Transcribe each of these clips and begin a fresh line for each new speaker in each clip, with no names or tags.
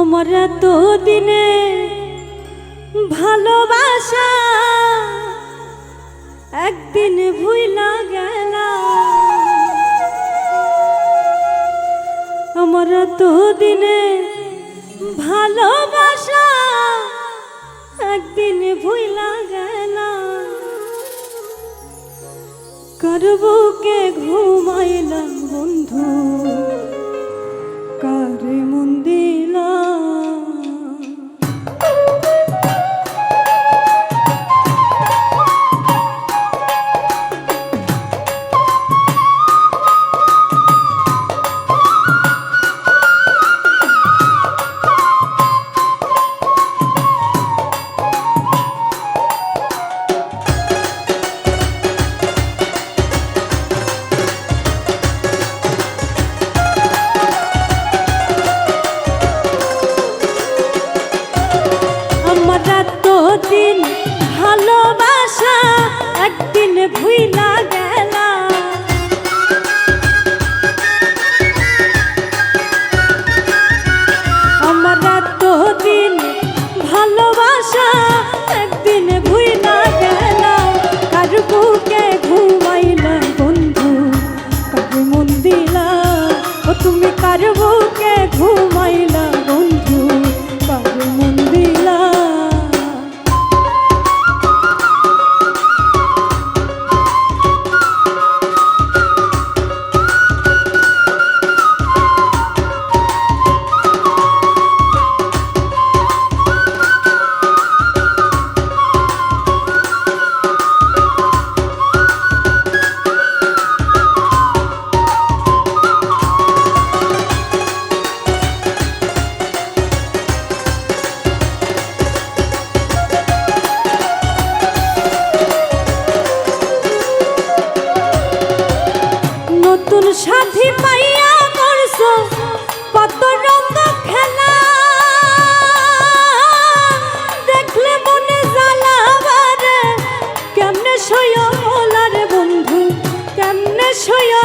আমার তো দিনে ভালোবাসা একদিন ভুইলা গেল। আমার তো দিনে ভালোবাসা একদিন ভুইলা গেল। করবুকে ঘুমাইলাম বন্ধু? একদিন ভালোবাসা একদিন ভুইলা গে নতুন সাথী পাইয়া করছ কত রঙ খেলা। দেখলে মনে জ্বালাবার কেমনে সয়ার বন্ধু, কেমনে সয়া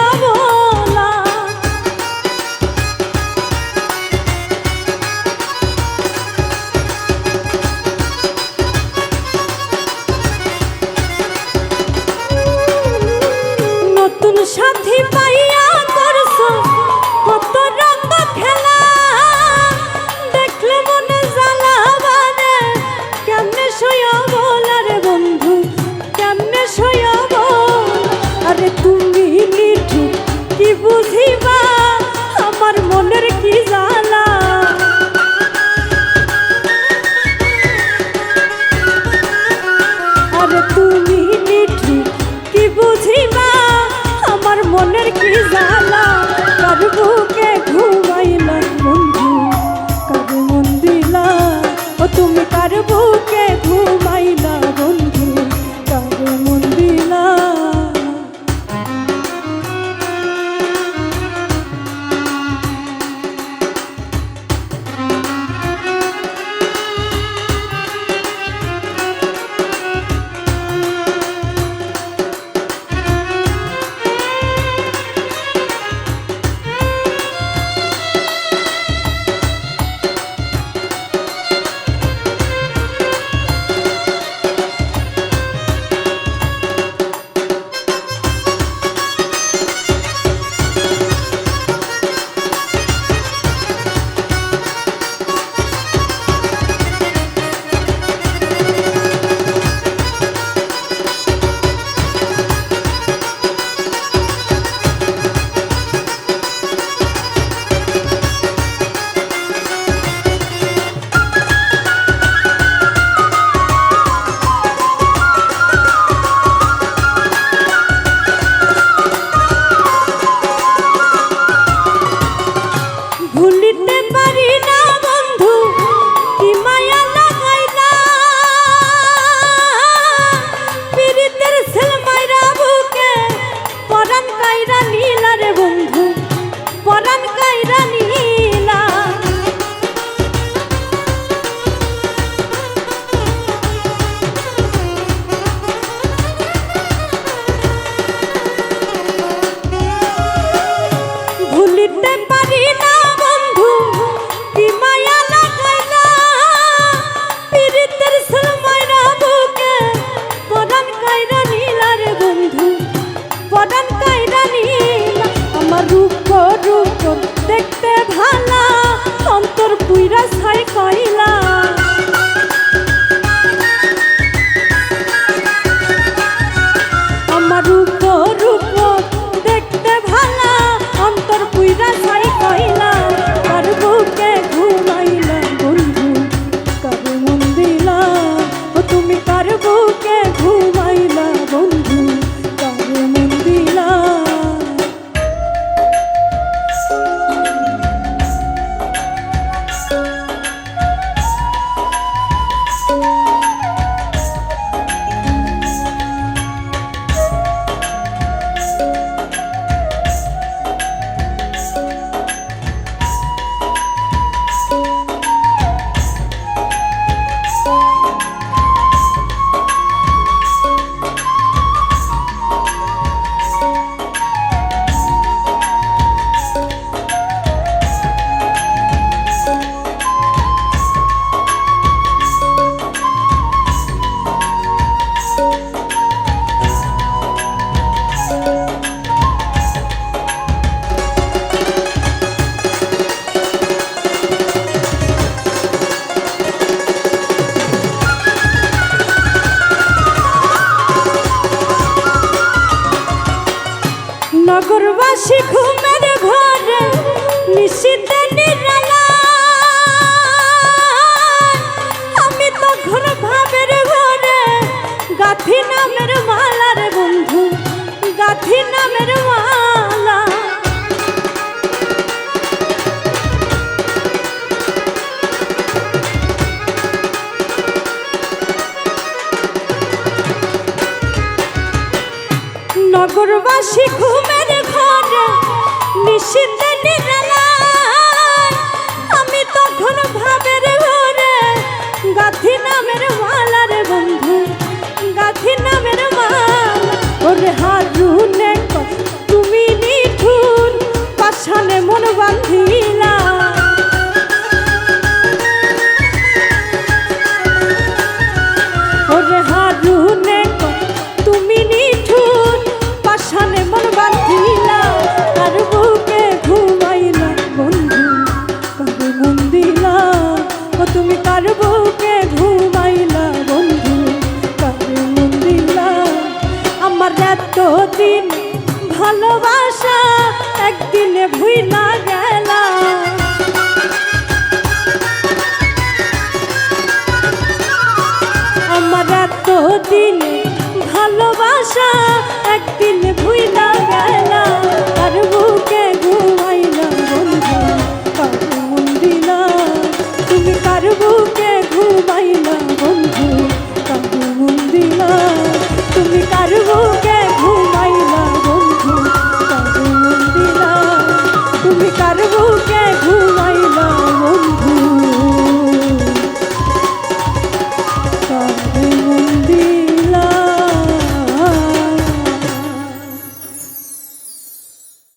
ঘুমের ঘর নিশ্চিন্তে নির এতদিন ভালোবাসা একদিনে ভুইলা গেল। আমার এতদিন ভালোবাসা এক